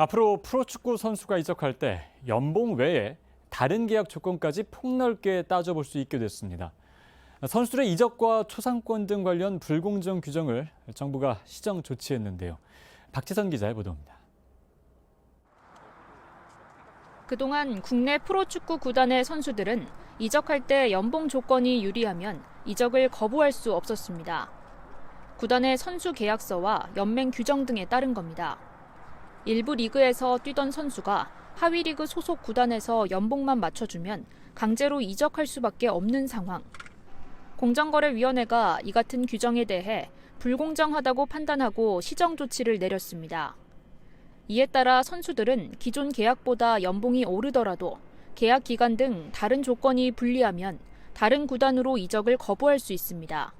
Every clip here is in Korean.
앞으로 프로축구 선수가 이적할 때 연봉 외에 다른 계약 조건까지 폭넓게 따져볼 수 있게 됐습니다. 선수들의 이적과 초상권 등 관련 불공정 규정을 정부가 시정 조치했는데요. 박지선 기자의 보도입니다. 그동안 국내 프로축구 구단의 선수들은 이적할 때 연봉 조건이 유리하면 이적을 거부할 수 없었습니다. 구단의 선수 계약서와 연맹 규정 등에 따른 겁니다. 일부 리그에서 뛰던 선수가 하위 리그 소속 구단에서 연봉만 맞춰주면 강제로 이적할 수밖에 없는 상황. 공정거래위원회가 이 같은 규정에 대해 불공정하다고 판단하고 시정 조치를 내렸습니다. 이에 따라 선수들은 기존 계약보다 연봉이 오르더라도 계약 기간 등 다른 조건이 불리하면 다른 구단으로 이적을 거부할 수 있습니다.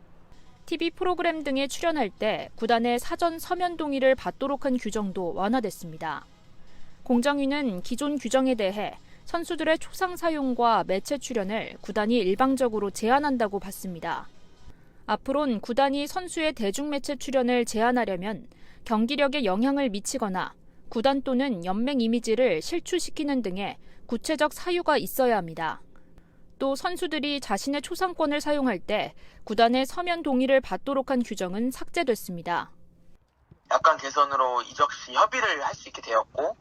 TV 프로그램 등에 출연할 때 구단의 사전 서면 동의를 받도록 한 규정도 완화됐습니다. 공정위는 기존 규정에 대해 선수들의 초상 사용과 매체 출연을 구단이 일방적으로 제한한다고 봤습니다. 앞으론 구단이 선수의 대중매체 출연을 제한하려면 경기력에 영향을 미치거나 구단 또는 연맹 이미지를 실추시키는 등의 구체적 사유가 있어야 합니다. 또 선수들이 자신의 초상권을 사용할 때 구단의 서면 동의를 받도록 한 규정은 삭제됐습니다. 약간 개선으로 이적 시 협의를 할 수 있게 되었고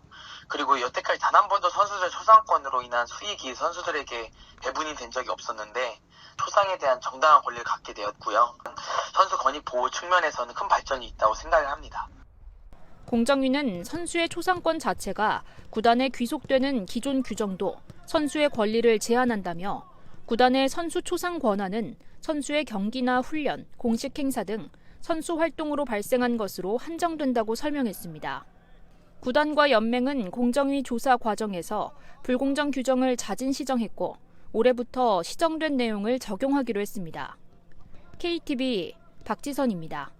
그리고 여태까지 단 한 번도 선수들 초상권으로 인한 수익이 선수들에게 배분이 된 적이 없었는데 초상에 대한 정당한 권리를 갖게 되었고요. 선수 권익 보호 측면에서는 큰 발전이 있다고 생각을 합니다. 공정위는 선수의 초상권 자체가 구단에 귀속되는 기존 규정도 선수의 권리를 제한한다며 구단의 선수 초상 권한은 선수의 경기나 훈련, 공식 행사 등 선수 활동으로 발생한 것으로 한정된다고 설명했습니다. 구단과 연맹은 공정위 조사 과정에서 불공정 규정을 자진 시정했고 올해부터 시정된 내용을 적용하기로 했습니다. KTV 박지선입니다.